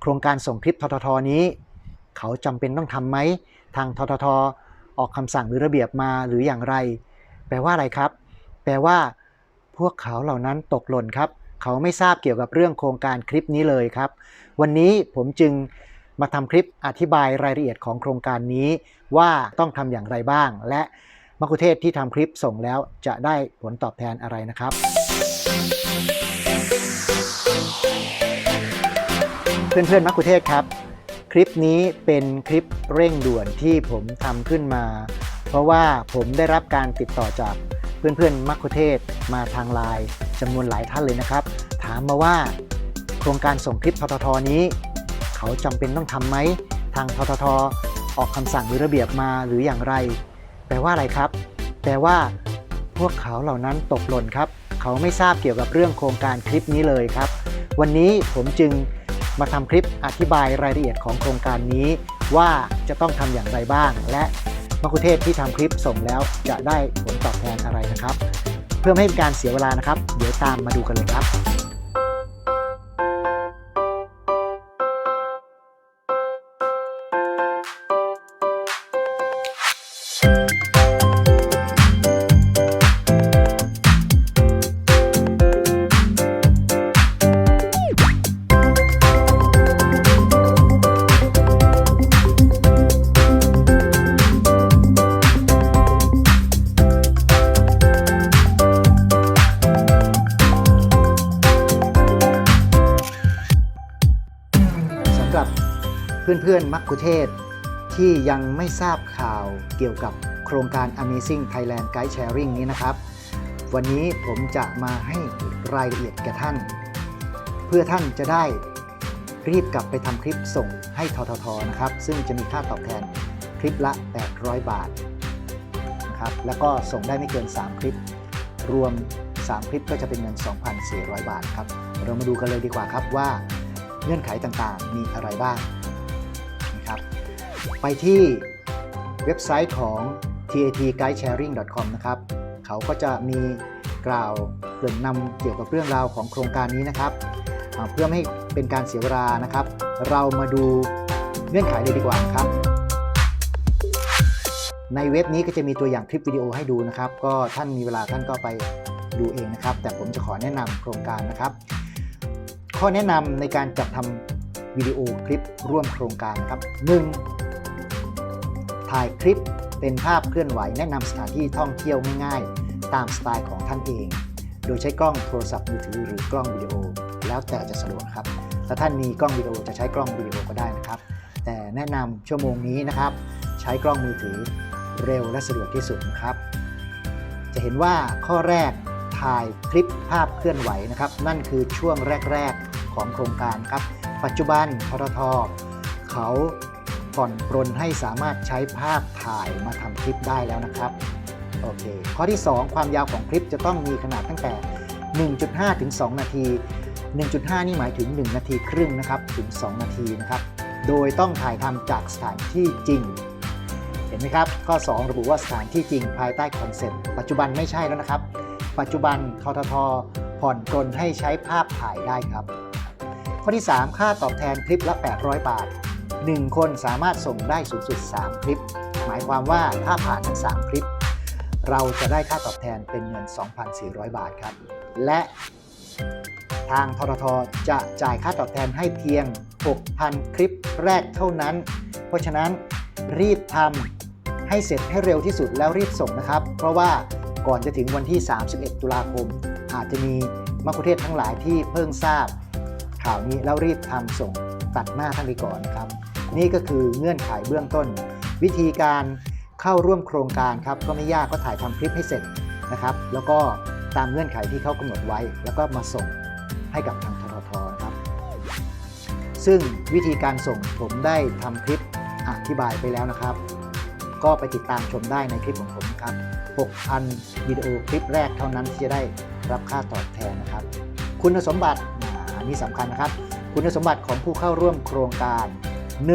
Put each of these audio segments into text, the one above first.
โครงการส่งคลิปทททนี้ เขาจำเป็นต้องทำไหมทางทททออกคำสั่งหรือระเบียบมาหรืออย่างไร แปลว่าอะไรครับ แปลว่า พวกเขาเหล่านั้นตกหล่นครับ เขาไม่ทราบเกี่ยวกับเรื่องโครงการคลิปนี้เลยครับ วันนี้ผมจึงมาทำคลิปอธิบายรายละเอียดของโครงการนี้ว่าต้องทำอย่างไรบ้าง และมัคคุเทศที่ทำคลิปส่งแล้วจะได้ผลตอบแทนอะไรนะครับ เพื่อนๆมัคคุเทศครับ คลิปนี้เป็นคลิปเร่งด่วนที่ผมทำขึ้นมา เพราะว่าผมได้รับการติดต่อจากเพื่อนๆมัคคุเทศมาทางไลน์จำนวนหลายท่านเลยนะครับ ถามมาว่า โครงการส่งคลิปทททนี้ เขาจำเป็นต้องทำไหมทางทททออกคำสั่งหรือระเบียบมาหรืออย่างไร แปลว่าอะไรครับ แปลว่า พวกเขาเหล่านั้นตกหล่นครับ เขาไม่ทราบเกี่ยวกับเรื่องโครงการคลิปนี้เลยครับ วันนี้ผมจึง มาทำคลิปอธิบายรายละเอียดของโครงการนี้ ว่าจะต้องทำอย่างไรบ้าง และมะคุเทศที่ทำคลิปส่งแล้วจะได้ผลตอบแทนอะไรนะครับ เพื่อไม่ให้เป็นการเสียเวลานะครับ เดี๋ยวตามมาดูกันเลยครับ พื่อนๆ มักคุเทศ ที่ยังไม่ทราบข่าวเกี่ยวกับโครงการ Amazing Thailand Guide Sharing นี้นะครับ วันนี้ผมจะมาให้รายละเอียดแก่ท่าน เพื่อท่านจะได้รีบกลับไปทำคลิปส่งให้ทททนะครับ ซึ่งจะมีค่าตอบแทนคลิปละ 800 บาทนะครับแล้วก็ส่งได้ไม่เกิน 3 คลิป รวม 3 คลิปก็จะเป็นเงิน 2,400 บาทครับ เรามาดูกันเลยดีกว่าครับว่าเงื่อนไขต่างๆ มีอะไรบ้าง นะครับ ไปที่เว็บไซต์ของ tatguidesharing.com นะครับ เขาก็จะมีกล่าวเกริ่นนำเกี่ยวกับเรื่องราวของโครงการนี้นะครับ เพื่อไม่ให้เป็นการเสียเวลานะครับ เรามาดูเงื่อนไขเลยดีกว่าครับ ในเว็บนี้ก็จะมีตัวอย่างคลิปวิดีโอให้ดูนะครับ ก็ท่านมีเวลาท่านก็ไปดูเองนะครับ แต่ผมจะขอแนะนำโครงการนะครับ ข้อแนะนำในการจัดทำ วิดีโอคลิปร่วมโครงการนะครับ 1. ถ่ายคลิปเป็นภาพเคลื่อนไหวแนะนำสถานที่ท่องเที่ยวง่ายๆ ตามสไตล์ของท่านเอง โดยใช้กล้องโทรศัพท์มือถือหรือกล้องวิดีโอ แล้วแต่จะสะดวกครับ ถ้าท่านมีกล้องวิดีโอจะใช้กล้องวิดีโอก็ได้นะครับ แต่แนะนำชั่วโมงนี้นะครับ ใช้กล้องมือถือเร็วและสะดวกที่สุดนะครับ จะเห็นว่าข้อแรกถ่ายคลิปภาพเคลื่อนไหวนะครับ นั่นคือช่วงแรก ๆ ของโครงการครับ ปัจจุบันทททเขาผ่อนปรนให้สามารถใช้ภาพถ่ายมาทำคลิปได้แล้วนะครับโอเคข้อที่ 2 ความยาวของคลิปจะต้องมีขนาดตั้งแต่ 1.5 ถึง 2 นาที 1.5 นี่หมายถึง 1 นาทีครึ่งนะครับถึง 2 นาทีนะครับโดยต้องถ่ายทำจากสถานที่จริง เห็นไหมครับ ข้อ 2 ระบุว่าสถานที่จริงภายใต้คอนเซ็ปต์ปัจจุบันไม่ใช่แล้วนะครับ ปัจจุบันทททผ่อนปรนให้ใช้ภาพถ่ายได้ครับ ข้อที่ 3 ค่าตอบแทนคลิปละ 800 บาท 1 คนสามารถส่งได้สูงสุด 3 คลิป หมายความว่าถ้าผ่านทั้ง 3 คลิป เราจะได้ค่าตอบแทนเป็นเงิน 2,400 บาทครับ และทางทททจะจ่ายค่าตอบแทนให้เพียง 6,000 คลิปแรกเท่านั้น เพราะฉะนั้นรีบทำให้เสร็จให้เร็วที่สุดแล้วรีบส่งนะครับ เพราะว่าก่อนจะถึงวันที่ 31 ตุลาคม อาจจะมีมัคคุเทศทั้งหลายที่เพิ่งทราบ ข่าวนี้แล้วรีบทำส่งตัดหน้าท่านไปก่อนครับ นี่ก็คือเงื่อนไขเบื้องต้น วิธีการเข้าร่วมโครงการครับก็ไม่ยากก็ถ่ายทำคลิปให้เสร็จนะครับ แล้วก็ตามเงื่อนไขที่เขากำหนดไว้ แล้วก็มาส่งให้กับทางทททครับ ซึ่งวิธีการส่งผมได้ทำคลิปอธิบายไปแล้วนะครับ ก็ไปติดตามชมได้ในคลิปของผมครับ 6,000 วิดีโอคลิปแรกเท่านั้นที่จะได้รับค่าตอบแทนนะครับ คุณสมบัติ นี้สำคัญนะครับ คุณสมบัติของผู้เข้าร่วมโครงการ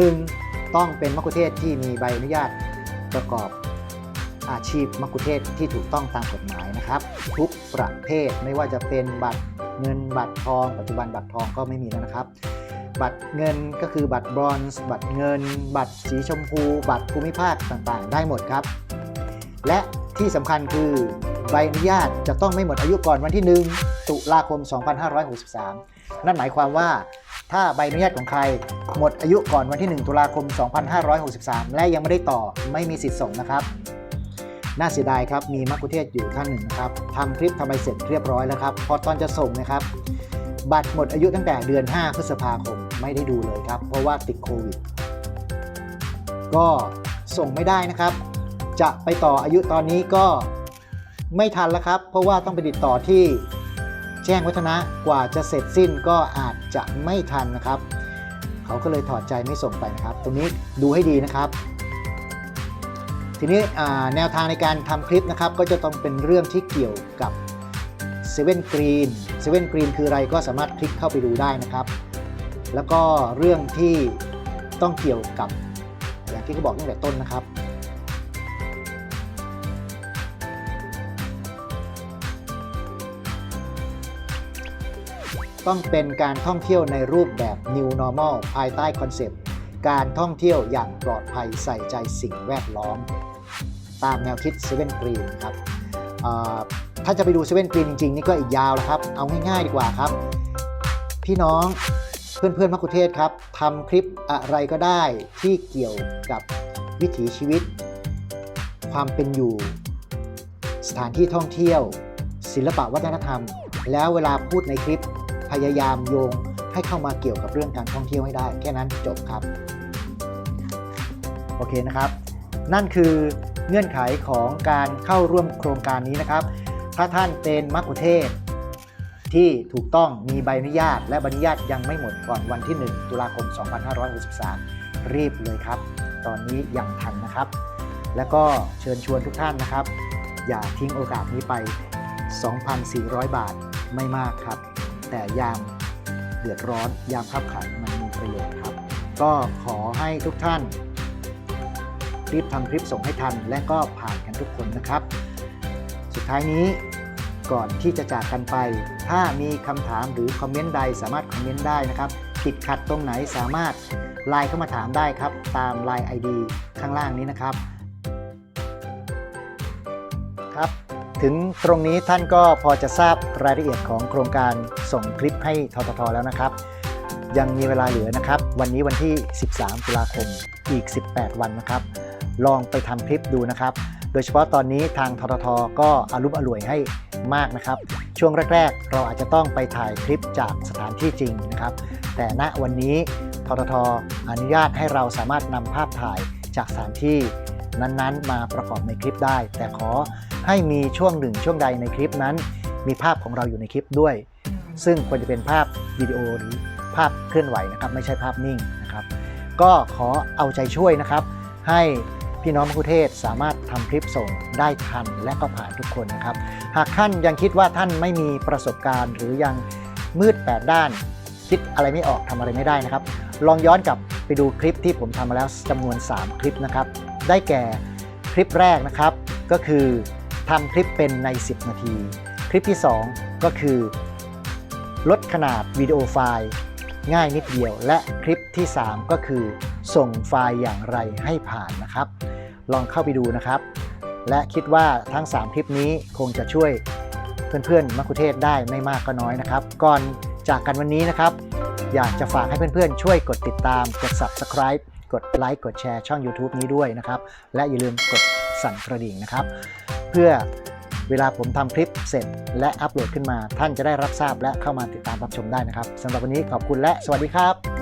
1. ต้องเป็นมัคคุเทศก์ที่มีใบอนุญาตประกอบอาชีพมัคคุเทศก์ที่ถูกต้องตามกฎหมายนะครับ ทุกประเภทไม่ว่าจะเป็นบัตรเงินบัตรทอง ปัจจุบันบัตรทองก็ไม่มีแล้วนะครับ บัตรเงินก็คือบัตรบรอนซ์บัตรเงิน บัตรสีชมพู บัตรภูมิภาคต่างๆ ได้หมดครับ และที่สำคัญคือใบอนุญาตจะต้องไม่หมดอายุก่อนวันที่ 1 ตุลาคม 2563 นั่นหมายความว่าถ้าใบอนุญาตของใคร หมดอายุก่อนวันที่ 1 ตุลาคม 2563 และยังไม่ได้ต่อไม่มีสิทธิ์ส่งนะครับ น่าเสียดายครับ มีมักคุเทศอยู่ท่านหนึ่งนะครับทำคลิปทำใบเสร็จเรียบร้อยแล้วครับ พอตอนจะส่งนะครับ บัตรหมดอายุตั้งแต่เดือน 5 พฤษภาคมไม่ได้ดูเลยครับ เพราะว่าติดโควิด ก็ส่งไม่ได้นะครับ จะไปต่ออายุตอนนี้ก็ไม่ทันแล้วครับ เพราะว่าต้องไปติดต่อที่ แจ้งวัฒนะกว่าจะเสร็จสิ้นก็อาจจะไม่ทันนะครับ เขาก็เลยถอดใจไม่ส่งไปนะครับ ตรงนี้ดูให้ดีนะครับ ทีนี้แนวทางในการทำคลิปนะครับ ก็จะต้องเป็นเรื่องที่เกี่ยวกับ7 Green 7 Green คืออะไรก็สามารถคลิกเข้าไปดูได้นะครับ แล้วก็เรื่องที่ต้องเกี่ยวกับอย่างที่เขาบอกตั้งแต่ต้นนะครับ ต้องเป็นการท่องเที่ยวในรูปแบบ New Normal ภายใต้คอนเซปต์การท่องเที่ยวอย่างปลอดภัยใส่ใจสิ่งแวดล้อม ตามแนวคิด7 Green ครับถ้าจะไปดู7 Green จริงๆ นี่ก็อีกยาวแล้วครับ เอาง่ายๆดีกว่าครับ พี่น้องเพื่อนๆมักคุเทศครับทำคลิปอะไรก็ได้ที่เกี่ยวกับวิถีชีวิต ความเป็นอยู่ สถานที่ท่องเที่ยว ศิลปะวัฒนธรรม แล้วเวลาพูดในคลิป พยายามโยงให้เข้ามาเกี่ยวกับเรื่องการท่องเที่ยวให้ได้ แค่นั้นจบครับ โอเคนะครับ นั่นคือเงื่อนไขของการเข้าร่วมโครงการนี้นะครับ ถ้าท่านเป็นมักคุเทศที่ถูกต้องมีใบอนุญาต และใบอนุญาตยังไม่หมดก่อนวันที่ 1 ตุลาคม 2563 รีบเลยครับ ตอนนี้ยังทันนะครับ แล้วก็เชิญชวนทุกท่านนะครับ อย่าทิ้งโอกาสนี้ไป 2,400 บาทไม่มากครับ แต่ยามเดือดร้อนยามขับขันมันมีประโยชน์ครับ ก็ขอให้ทุกท่านรีบทำคลิปส่งให้ทัน และก็ผ่านกันทุกคนนะครับ สุดท้ายนี้ก่อนที่จะจากกันไป ถ้ามีคำถามหรือคอมเมนต์ใดสามารถคอมเมนต์ได้นะครับติดขัดตรงไหนสามารถไลน์เข้ามาถามได้ครับ ตาม Line ID ข้างล่างนี้นะครับ ครับ ถึงตรงนี้ท่านก็พอจะทราบรายละเอียดของโครงการส่งคลิปให้ทททแล้วนะครับ ยังมีเวลาเหลือนะครับ วันนี้วันที่ 13 ตุลาคมอีก 18 วันนะครับ ลองไปทำคลิปดูนะครับ โดยเฉพาะตอนนี้ทางทททก็อารุมอร่วยให้มากนะครับ ช่วงแรก ๆ เราอาจจะต้องไปถ่ายคลิปจากสถานที่จริงนะครับ แต่ณวันนี้ทททอนุญาตให้เราสามารถนำภาพถ่ายจากสถานที่นั้นๆ มาประกอบในคลิปได้ แต่ขอ ให้มีช่วงหนึ่งช่วงใดในคลิปนั้น มีภาพของเราอยู่ในคลิปด้วย ซึ่งควรจะเป็นภาพวิดีโอหรือภาพเคลื่อนไหวนะครับ ไม่ใช่ภาพนิ่งนะครับ ก็ขอเอาใจช่วยนะครับ ให้พี่น้องมะคุเทศสามารถทำคลิปส่งได้ทันและก็ผ่านทุกคนนะครับ หากท่านยังคิดว่าท่านไม่มีประสบการณ์ หรือยังมืดแปดด้าน คิดอะไรไม่ออกทำอะไรไม่ได้นะครับ ลองย้อนกลับไปดูคลิปที่ผมทำมาแล้วจำนวน 3 คลิปนะครับ ได้แก่คลิปแรกนะครับก็คือ ทำคลิปเป็นใน 10 นาที คลิปที่ 2 ก็คือ ลดขนาดวิดีโอไฟล์ ง่ายนิดเดียว และคลิปที่ 3 ก็คือ ส่งไฟล์อย่างไรให้ผ่านนะครับ ลองเข้าไปดูนะครับ และคิดว่าทั้ง 3 คลิปนี้คงจะช่วยเพื่อนๆมัคคุเทศได้ไม่มากก็น้อยนะครับ ก่อนจากกันวันนี้นะครับ อยากจะฝากให้เพื่อนๆ ช่วยกดติดตาม กด subscribe กดไลค์กดแชร์ช่อง YouTube นี้ด้วยนะครับ และอย่าลืมกดสั่นกระดิ่งนะครับ เพื่อเวลาผมทำคลิปเสร็จ และอัปโหลดขึ้นมา ท่านจะได้รับทราบและเข้ามาติดตามรับชมได้นะครับสำหรับวันนี้ขอบคุณและสวัสดีครับ